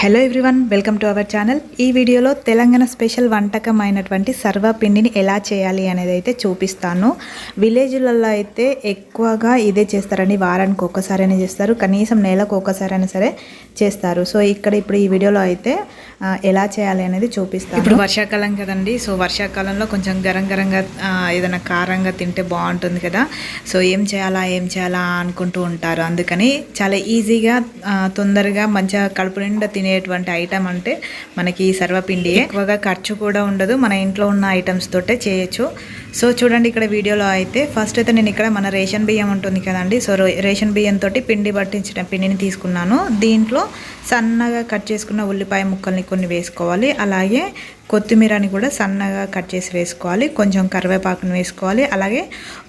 Hello everyone welcome to our channel ఈ వీడియోలో Telangana special వంటకం అయినటువంటి సర్వపిండిని ఎలా చేయాలి అనేది అయితే చూపిస్తాను. విలేజ్లలో అయితే ఎక్కువగా ఇదే చేస్తారండి వారానికి ఒక్కసారైనా చేస్తారు. కనీసం నెలకు ఒక్కసారైనా సరే చేస్తారు. సో ఇక్కడ ఇప్పుడు ఈ వీడియోలో అయితే ఎలా చేయాలి అనేది చూపిస్తాను. ఇప్పుడు వర్షాకాలం కదండి. సో వర్షాకాలంలో కొంచెం గరం గరంగా ఏదైనా కారంగా తింటే బాగుంటుంది కదా. సో ఏం చేయాలా ఏం చేయాలా అనుకుంటూ ఉంటారు. అందుకని చాలా ఈజీగా తొందరగా మంచిగా కడుపు నిండా తినేటువంటి ఐటమ్ అంటే మనకి ఈ సర్వపిండి. ఎక్కువగా ఖర్చు కూడా ఉండదు. మన ఇంట్లో ఉన్న ఐటమ్స్ తోటే చేయొచ్చు. సో చూడండి ఇక్కడ వీడియోలో అయితే ఫస్ట్ అయితే నేను ఇక్కడ మన రేషన్ బియ్యం ఉంటుంది కదండి. సో రేషన్ బియ్యం తోటి పిండి పట్టించిన పిండిని తీసుకున్నాను. దీంట్లో సన్నగా కట్ చేసుకున్న ఉల్లిపాయ ముక్కల్ని కొన్ని వేసుకోవాలి. అలాగే కొత్తిమీరని కూడా సన్నగా కట్ చేసి వేసుకోవాలి. కొంచెం కరివేపాకుని వేసుకోవాలి. అలాగే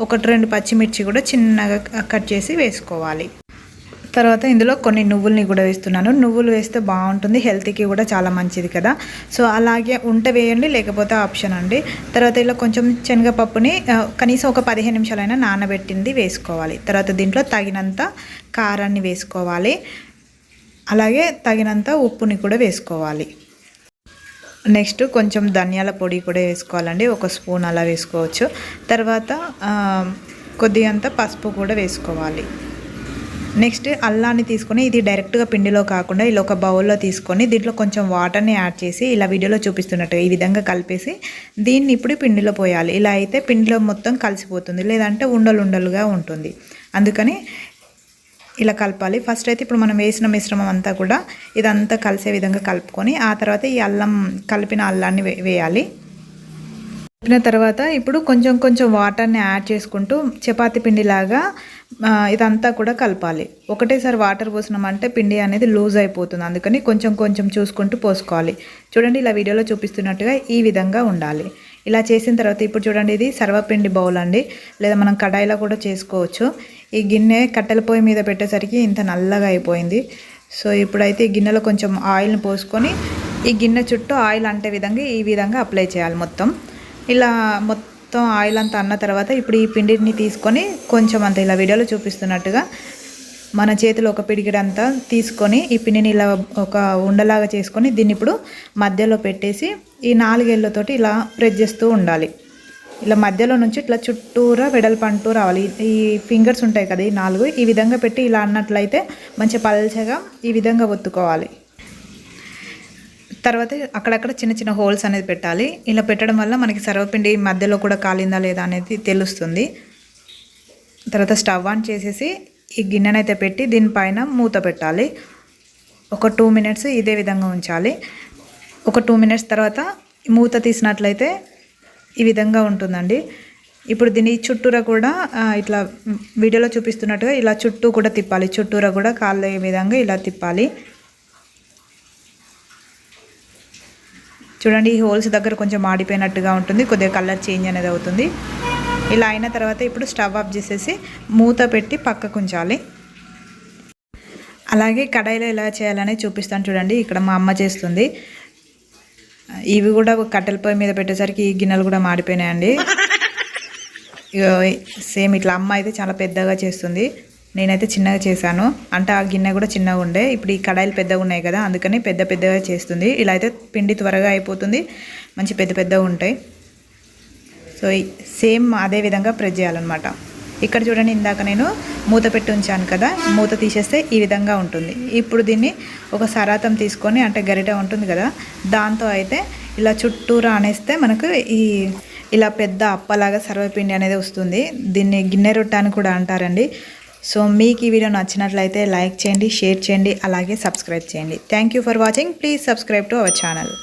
ఒకటి రెండు పచ్చిమిర్చి కూడా చిన్నగా కట్ చేసి వేసుకోవాలి. తర్వాత ఇందులో కొన్ని నువ్వుల్ని కూడా వేస్తున్నాను. నువ్వులు వేస్తే బాగుంటుంది హెల్త్కి కూడా చాలా మంచిది కదా. సో అలాగే ఉంటే వేయండి లేకపోతే ఆప్షన్ అండి. తర్వాత ఇలా కొంచెం శనగపప్పుని కనీసం ఒక పదిహేను నిమిషాలైనా నానబెట్టింది వేసుకోవాలి. తర్వాత దీంట్లో తగినంత కారాన్ని వేసుకోవాలి. అలాగే తగినంత ఉప్పుని కూడా వేసుకోవాలి. నెక్స్ట్ కొంచెం ధనియాల పొడి కూడా వేసుకోవాలండి. ఒక స్పూన్ అలా వేసుకోవచ్చు. తర్వాత కొద్దిగంత పసుపు కూడా వేసుకోవాలి. నెక్స్ట్ అల్లాన్ని తీసుకొని ఇది డైరెక్ట్గా పిండిలో కాకుండా ఇలా ఒక బౌల్లో తీసుకొని దీంట్లో కొంచెం వాటర్ని యాడ్ చేసి ఇలా వీడియోలో చూపిస్తున్నట్టు ఈ విధంగా కలిపేసి దీన్ని ఇప్పుడు పిండిలో పోయాలి. ఇలా అయితే పిండిలో మొత్తం కలిసిపోతుంది. లేదంటే ఉండలు ఉండలుగా ఉంటుంది. అందుకని ఇలా కలపాలి. ఫస్ట్ అయితే ఇప్పుడు మనం వేసిన మిశ్రమం అంతా కూడా ఇదంతా కలిసే విధంగా కలుపుకొని ఆ తర్వాత ఈ అల్లం కలిపిన అల్లాన్ని వే- వేయాలి. కలిపిన తర్వాత ఇప్పుడు కొంచెం కొంచెం వాటర్ని యాడ్ చేసుకుంటూ చపాతి పిండిలాగా ఇదంతా కూడా కలపాలి. ఒకటేసారి వాటర్ పోసినామంటే పిండి అనేది లూజ్ అయిపోతుంది. అందుకని కొంచెం కొంచెం చూసుకుంటూ పోసుకోవాలి. చూడండి ఇలా వీడియోలో చూపిస్తున్నట్టుగా ఈ విధంగా ఉండాలి. ఇలా చేసిన తర్వాత ఇప్పుడు చూడండి ఇది సర్వపిండి బౌల్ అండి. లేదా మనం కడాయిలో కూడా చేసుకోవచ్చు. ఈ గిన్నె కట్టెల పొయ్యి మీద పెట్టేసరికి ఇంత నల్లగా అయిపోయింది. సో ఇప్పుడైతే ఈ గిన్నెలో కొంచెం ఆయిల్ని పోసుకొని ఈ గిన్నె చుట్టూ ఆయిల్ అంటే విధంగా ఈ విధంగా అప్లై చేయాలి మొత్తం. ఇలా మొత్తం మొత్తం ఆయిల్ అంతా అన్న తర్వాత ఇప్పుడు ఈ పిండిని తీసుకొని కొంచెం అంత ఇలా వీడియోలో చూపిస్తున్నట్టుగా మన చేతిలో ఒక పిడికిడంతా తీసుకొని ఈ పిండిని ఇలా ఒక ఉండలాగా చేసుకొని దీన్ని ఇప్పుడు మధ్యలో పెట్టేసి ఈ నాలుగేళ్ళతోటి ఇలా ప్రెస్ చేస్తూ ఉండాలి. ఇలా మధ్యలో నుంచి ఇట్లా చుట్టూరా వెడల్పంటూ రావాలి. ఈ ఫింగర్స్ ఉంటాయి కదా ఈ నాలుగు. ఈ విధంగా పెట్టి ఇలా అన్నట్లయితే మంచి పల్చగా ఈ విధంగా ఒత్తుకోవాలి. తర్వాత అక్కడక్కడ చిన్న చిన్న హోల్స్ అనేది పెట్టాలి. ఇలా పెట్టడం వల్ల మనకి సర్వపిండి మధ్యలో కూడా కాలిందా లేదా అనేది తెలుస్తుంది. తర్వాత స్టవ్ ఆన్ చేసేసి ఈ గిన్నెనైతే పెట్టి దీనిపైన మూత పెట్టాలి. ఒక టూ మినిట్స్ ఇదే విధంగా ఉంచాలి. ఒక టూ మినిట్స్ తర్వాత మూత తీసినట్లయితే ఈ విధంగా ఉంటుందండి. ఇప్పుడు దీని చుట్టూరా కూడా ఇట్లా వీడియోలో చూపిస్తున్నట్టుగా ఇలా చుట్టూ కూడా తిప్పాలి. చుట్టూరా కూడా కాళ్ళే విధంగా ఇలా తిప్పాలి. చూడండి ఈ హోల్స్ దగ్గర కొంచెం మాడిపోయినట్టుగా ఉంటుంది. కొద్దిగా కలర్ చేంజ్ అనేది అవుతుంది. ఇలా అయిన తర్వాత ఇప్పుడు స్టవ్ ఆఫ్ చేసేసి మూత పెట్టి పక్కకు ఉంచాలి అలాగే కడాయిలో ఎలా చేయాలని చూపిస్తాను చూడండి. ఇక్కడ మా అమ్మ చేస్తుంది. ఇవి కూడా కట్టెల పొయ్యి మీద పెట్టేసరికి ఈ గిన్నెలు కూడా మాడిపోయినాయండి. సేమ్ ఇట్లా అమ్మ అయితే చాలా పెద్దగా చేస్తుంది. నేనైతే చిన్నగా చేశాను. అంటే ఆ గిన్నె కూడా చిన్నగా ఉండే. ఇప్పుడు ఈ కడాయిలు పెద్దగా ఉన్నాయి కదా అందుకని పెద్ద పెద్దగా చేస్తుంది. ఇలా అయితే పిండి త్వరగా అయిపోతుంది. మంచి పెద్ద పెద్దగా ఉంటాయి. సో సేమ్ అదే విధంగా ప్రెస్ చేయాలన్నమాట. ఇక్కడ చూడండి ఇందాక నేను మూత పెట్టి ఉంచాను కదా మూత తీసేస్తే ఈ విధంగా ఉంటుంది. ఇప్పుడు దీన్ని ఒక సరాతం తీసుకొని అంటే గరిట ఉంటుంది కదా దాంతో అయితే ఇలా చుట్టూరా అనేస్తే మనకు ఈ ఇలా పెద్ద అప్పలాగా సర్వపిండి అనేది వస్తుంది. దీన్ని గిన్నె రొట్టె అని కూడా అంటారండి. సో మీకు ఈ వీడియో నచ్చినట్లయితే లైక్ చేయండి షేర్ చేయండి అలాగే సబ్స్క్రైబ్ చేయండి. Thank you for watching please subscribe to our channel